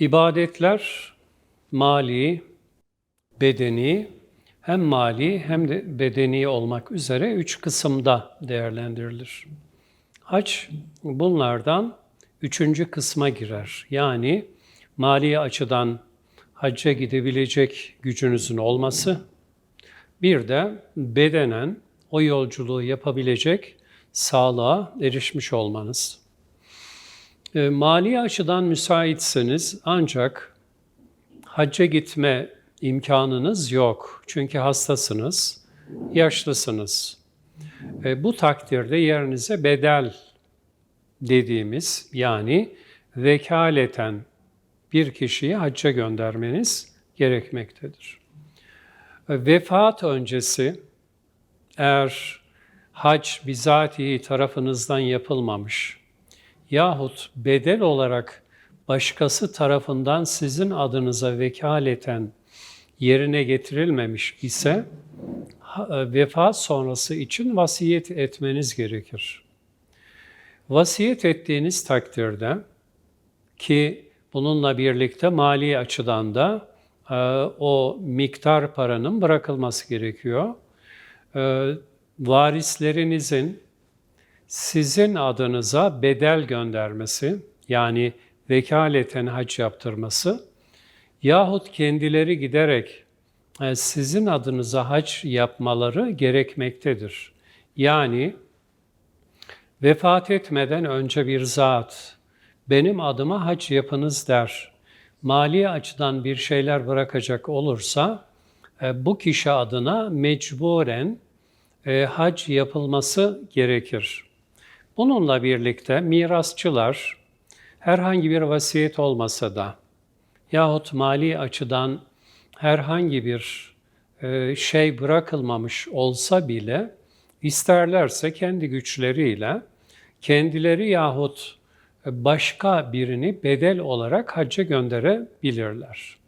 İbadetler mali, bedeni, hem mali hem de bedeni olmak üzere üç kısımda değerlendirilir. Hac bunlardan üçüncü kısma girer. Yani mali açıdan hacca gidebilecek gücünüzün olması, bir de bedenen o yolculuğu yapabilecek sağlığa erişmiş olmanız. E, Mali açıdan müsaitseniz ancak hacca gitme imkanınız yok. Çünkü hastasınız, yaşlısınız. E, bu takdirde yerinize bedel dediğimiz yani vekaleten bir kişiyi hacca göndermeniz gerekmektedir. Vefat öncesi eğer hac bizatihi tarafınızdan yapılmamış yahut bedel olarak başkası tarafından sizin adınıza vekaleten yerine getirilmemiş ise e, vefat sonrası için vasiyet etmeniz gerekir. Vasiyet ettiğiniz takdirde ki bununla birlikte mali açıdan da e, o miktar paranın bırakılması gerekiyor. E, varislerinizin sizin adınıza bedel göndermesi yani vekaleten hac yaptırması yahut kendileri giderek e, sizin adınıza hac yapmaları gerekmektedir. Yani vefat etmeden önce bir zat benim adıma hac yapınız der. Mali açıdan bir şeyler bırakacak olursa e, bu kişi adına mecburen e, hac yapılması gerekir. Bununla birlikte mirasçılar herhangi bir vasiyet olmasa da yahut mali açıdan herhangi bir e, şey bırakılmamış olsa bile isterlerse kendi güçleriyle kendileri yahut başka birini bedel olarak hacca gönderebilirler.